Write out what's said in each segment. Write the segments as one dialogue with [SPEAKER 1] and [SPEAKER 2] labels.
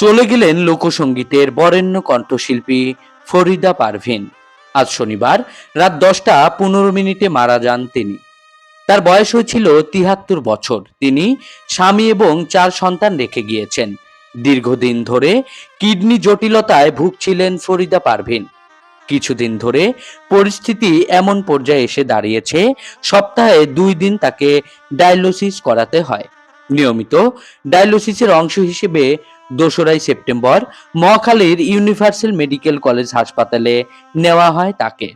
[SPEAKER 1] চলে গেলেন লোকসঙ্গীতের বরেণ্য কণ্ঠশিল্পী ফরিদা পারভিন। আজ শনিবার, রাত দশটা পনেরো মিনিটে মারা যান তিনি। তার বয়স হয়েছিল তিহাত্তর বছর। তিনি স্বামী এবং চার সন্তান রেখে গিয়েছেন। দীর্ঘদিন ধরে কিডনি জটিলতায় ভুগছিলেন ফরিদা পারভিন। কিছুদিন ধরে পরিস্থিতি এমন পর্যায়ে এসে দাঁড়িয়েছে, সপ্তাহে দুই দিন তাকে ডায়ালিসিস করাতে হয়। নিয়মিত ডায়ালিসিসের অংশ হিসেবে দোসরাই সেপ্টেম্বর মহাখালীর ইউনিভার্সাল মেডিকেল কলেজ হাসপাতালে নেওয়া হয় তাকে।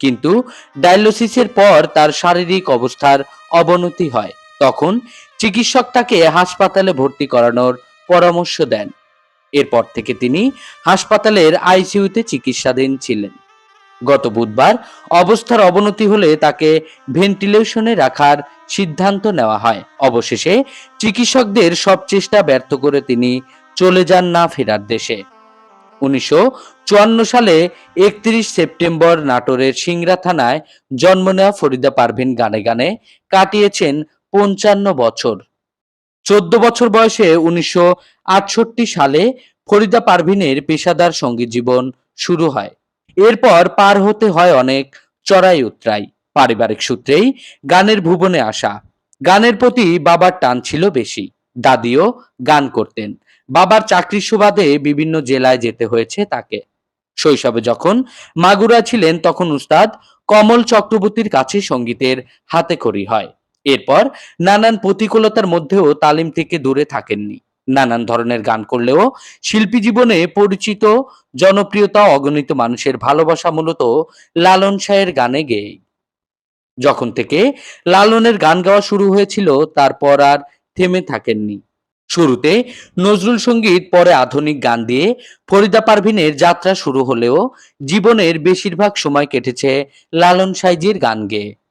[SPEAKER 1] কিন্তু ডায়ালিসিসের পর তার শারীরিক অবস্থার অবনতি হয়। তখন চিকিৎসক তাকে হাসপাতালে ভর্তি করানোর পরামর্শ দেন। এরপর থেকে তিনি হাসপাতালের আইসিইউতে চিকিৎসাধীন ছিলেন। গত বুধবার অবস্থার অবনতি হলে তাকে ভেন্টিলেশনে রাখার সিদ্ধান্ত নেওয়া হয়। অবশেষে চিকিৎসকদের সব চেষ্টা ব্যর্থ করে তিনি চলে যান না ফেরার দেশে। উনিশশো চুয়ান্ন সালে একত্রিশ সেপ্টেম্বর নাটোরের সিংড়া থানায় জন্ম নেওয়া ফরিদা পারভিন গানে গানে কাটিয়েছেন পঞ্চান্ন বছর। চোদ্দ বছর বয়সে উনিশশো আটষট্টি সালে ফরিদা পারভিনের পেশাদার সংগীত জীবন শুরু হয়। এরপর পার হতে হয় অনেক চড়াই উতরাই। পারিবারিক সূত্রেই গানের ভুবনে আসা। গানের প্রতি বাবার টান ছিল বেশি। দাদিও গান করতেন। বাবার চাকরির সুবাদে বিভিন্ন জেলায় যেতে হয়েছে তাকে। শৈশবে যখন মাগুরা ছিলেন, তখন উস্তাদ কমল চক্রবর্তীর কাছে সঙ্গীতের হাতে খড়ি হয়। এরপর নানান প্রতিকূলতার মধ্যেও তালিম থেকে দূরে থাকেননি। নানান ধরনের গান করলেও শিল্পী জীবনে পরিচিত, জনপ্রিয়তা, অগণিত মানুষের ভালোবাসা মূলত লালন শাহের গানে গেয়ে যখন থেকে লালনের গান গাওয়া শুরু হয়েছিল, তারপর আর থেমে থাকেননি। শুরুতে নজরুল সংগীত, পরে আধুনিক গান দিয়ে ফরিদা পারভিনের যাত্রা শুরু হলেও জীবনের বেশিরভাগ সময় কেটেছে লালন সাইজির গান গেয়ে।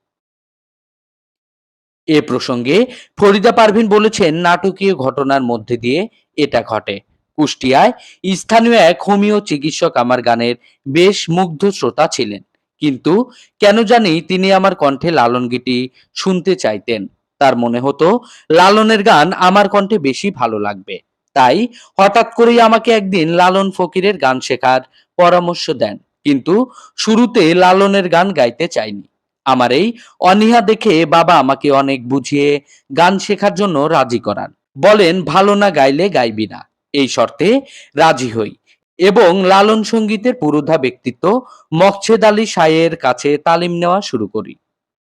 [SPEAKER 1] এ প্রসঙ্গে ফরিদা পারভিন বলেছেন, নাটকীয় ঘটনার মধ্যে দিয়ে এটা ঘটে। কুষ্টিয়ায় স্থানীয় এক হোমিও চিকিৎসক আমার গানের বেশ মুগ্ধ শ্রোতা ছিলেন। কিন্তু কেন জানি তিনি আমার কণ্ঠে লালন গীতি শুনতে চাইতেন। তার মনে হতো, লালনের গান আমার কণ্ঠে বেশি ভালো লাগবে। তাই হঠাৎ করেই আমাকে একদিন লালন ফকিরের গান শেখার পরামর্শ দেন। কিন্তু শুরুতে লালনের গান গাইতে চাইনি। আমার এই অনীহা দেখে বাবা আমাকে অনেক বুঝিয়ে গান শেখার জন্য রাজি করান। বলেন, ভালো না গাইলে গাইবি না। এই শর্তে রাজি হই। এবং লালন সঙ্গীতের পুরোধা ব্যক্তিত্ব মকছেদ আলী সায়ের কাছে তালিম নেওয়া শুরু করি।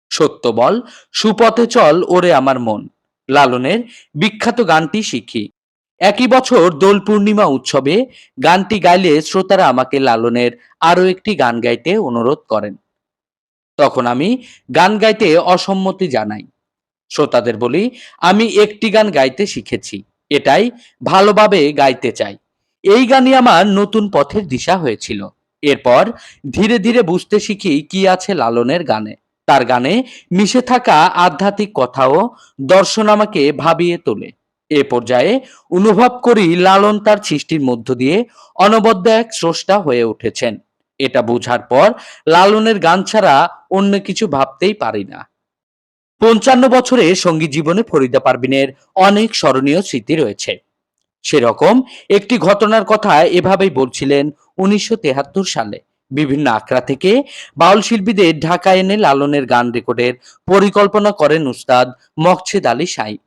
[SPEAKER 1] সত্য বল, সুপথে চল ওরে আমার মন। লালনের বিখ্যাত গানটি শিখি। একই বছর দোল পূর্ণিমা উৎসবে গানটি গাইলে শ্রোতারা আমাকে লালনের আরও একটি গান গাইতে অনুরোধ করেন। তখন আমি গান গাইতে অসম্মতি জানাই। শ্রোতাদের বলি, আমি একটি গান গাইতে শিখেছি, এটাই ভালোভাবে গাইতে চাই। এই গানই আমার নতুন পথের দিশা হয়েছিল। এরপর ধীরে ধীরে বুঝতে শিখি কি আছে লালনের গানে। তার গানে মিশে থাকা আধ্যাত্মিক কথাও দর্শন আমাকে ভাবিয়ে তোলে। এ পর্যায়ে অনুভব করি লালন তার সৃষ্টির মধ্য দিয়ে অনবদ্য এক স্রষ্টা হয়ে উঠেছেন। এটা বোঝার পর লালনের গান ছাড়া অন্য কিছু ভাবতেই পারি না। পঞ্চান্ন বছরে সংগীত জীবনে ফরিদা পারভিনের অনেক স্মরণীয় স্মৃতি রয়েছে। সেরকম একটি ঘটনার কথা এভাবেই বলছিলেন উনিশশো সালে। বিভিন্ন আখড়া থেকে বাউল শিল্পীদের ঢাকা এনে লালনের গান রেকর্ডের পরিকল্পনা করেন উস্তাদ মকছেদ আলী সাই।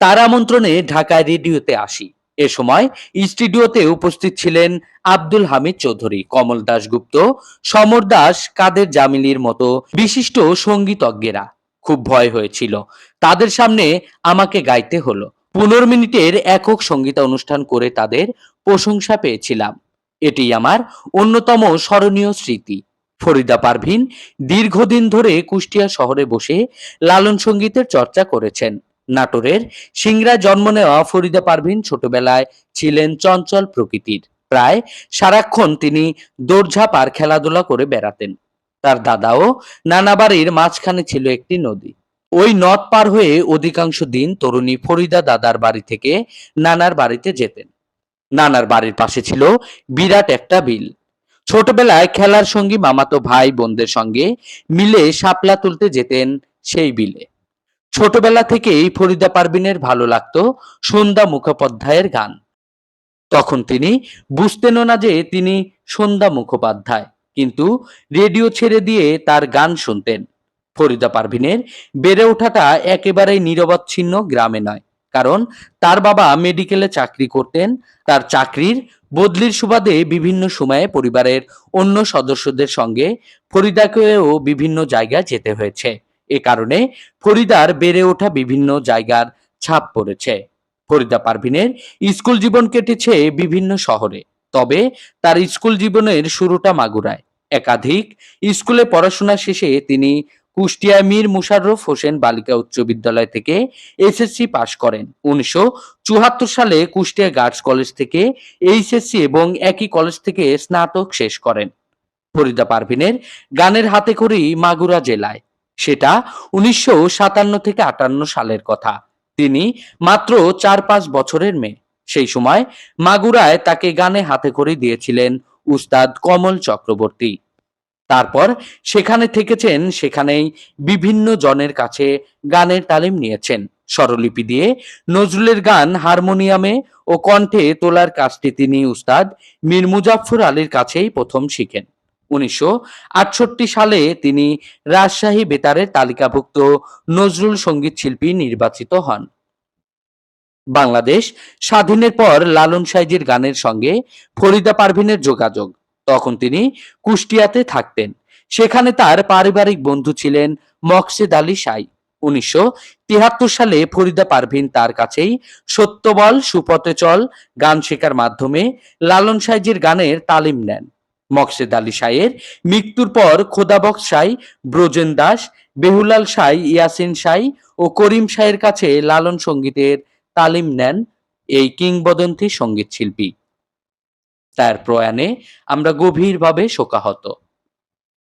[SPEAKER 1] তার আমন্ত্রণে ঢাকায় রেডিওতে আসি। এ সময় স্টুডিওতে উপস্থিত ছিলেন আব্দুল হামিদ চৌধুরী, কমল দাশগুপ্ত, সমর দাস, কাদের জামিলির মতো বিশিষ্ট সঙ্গীতজ্ঞেরা। খুব ভয় হয়েছিল। তাদের সামনে আমাকে গাইতে হলো। পনেরো মিনিটের একক সঙ্গীতা অনুষ্ঠান করে তাদের প্রশংসা পেয়েছিলাম। এটি আমার অন্যতম স্মরণীয় স্মৃতি। ফরিদা পারভিন দীর্ঘদিন ধরে কুষ্টিয়া শহরে বসে লালন সঙ্গীতের চর্চা করেছেন। নাটোরের সিংরা জন্ম নেওয়া ফরিদা পারভিন ছোটবেলায় ছিলেন চঞ্চল প্রকৃতির। প্রায় সারাক্ষণ তিনি দৌড়ঝাঁপ আর খেলাধুলা করে বেড়াতেন। তার দাদাও নানা বাড়ির মাঝখানে ছিল একটি নদী। ওই নদ পার হয়ে অধিকাংশ দিন তরুণী ফরিদা দাদার বাড়ি থেকে নানার বাড়িতে যেতেন। নানার বাড়ির পাশে ছিল বিরাট একটা বিল। ছোটবেলায় খেলার সঙ্গী মামাতো ভাই বোনদের সঙ্গে মিলে শাপলা তুলতে যেতেন সেই বিলে। ছোটবেলা থেকেই ফরিদা পারভিনের ভালো লাগতো সন্ধ্যা মুখোপাধ্যায়ের গান। তখন তিনি বুঝতেনও না যে তিনি সন্ধ্যা মুখোপাধ্যায়, কিন্তু রেডিও ছেড়ে দিয়ে তার গান শুনতেন। ফরিদা পারভিনের বেড়ে ওঠাটা একেবারেই নিরবচ্ছিন্ন গ্রামে নয়, কারণ তার বাবা মেডিকেলে চাকরি করতেন, তার চাকরির বদলির সুবাদে বিভিন্ন সময়ে পরিবারের অন্য সদস্যদের সঙ্গে ফরিদাকেও বিভিন্ন জায়গায় যেতে হয়েছে। এ কারণে ফরিদার বেড়ে ওঠা বিভিন্ন জায়গার ছাপ পড়েছে। ফরিদা পারভিনের স্কুল জীবন কেটেছে বিভিন্ন শহরে। তবে তার স্কুল জীবনের শুরুটা মাগুরায়। একাধিক স্কুলে পড়াশোনা শেষে তিনি কুষ্টিয়া মীর মুশাররফ হোসেন বালিকা উচ্চ বিদ্যালয় থেকে এসএসসি পাশ করেন। উনিশশো চুয়াত্তর সালে কুষ্টিয়া গার্লস কলেজ থেকে এইচএসসি এবং একই কলেজ থেকে স্নাতক শেষ করেন। ফরিদা পারভিনের গানের হাতে করেই মাগুরা জেলায় সেটা উনিশশো সাতান্ন থেকে আটান্ন সালের কথা। তিনি মাত্র চার পাঁচ বছরের মেয়ে। সেই সময় মাগুরায় তাকে গানে হাতে করে দিয়েছিলেন উস্তাদ কমল চক্রবর্তী। তারপর সেখানে থেকেছেন, সেখানেই বিভিন্ন জনের কাছে গানের তালিম নিয়েছেন। স্বরলিপি দিয়ে নজরুলের গান হারমোনিয়ামে ও কণ্ঠে তোলার কাজটি তিনি উস্তাদ মীর মুজাফফর আলীর কাছেই প্রথম শিখেন। উনিশশো আটষট্টি সালে তিনি রাজশাহী বেতারের তালিকাভুক্ত নজরুল সংগীত শিল্পী নির্বাচিত হন। বাংলাদেশ স্বাধীনের পর লালন সাইজির গানের সঙ্গে ফরিদা পারভিনের যোগাযোগ। তখন তিনি কুষ্টিয়াতে থাকতেন। সেখানে তার পারিবারিক বন্ধু ছিলেন মকসেদ আলী সাই। উনিশশো তিয়াত্তর সালে ফরিদা পারভিন তার কাছেই সত্যবল সুপথে চল গান শেখার মাধ্যমে লালন সাইজির গানের তালিম নেন। মকসেদ আলী সাইয়ের মৃত্যুর পর খোদাবক সাই ব্রজেন দাস, বেহুলাল সাই ইয়াসিন সাই ও করিম সাহের কাছে লালন সঙ্গীতের তালিম নেন এই কিংবদন্তি সংগীত শিল্পী তার প্রয়াণে আমরা গভীরভাবে শোকাহত।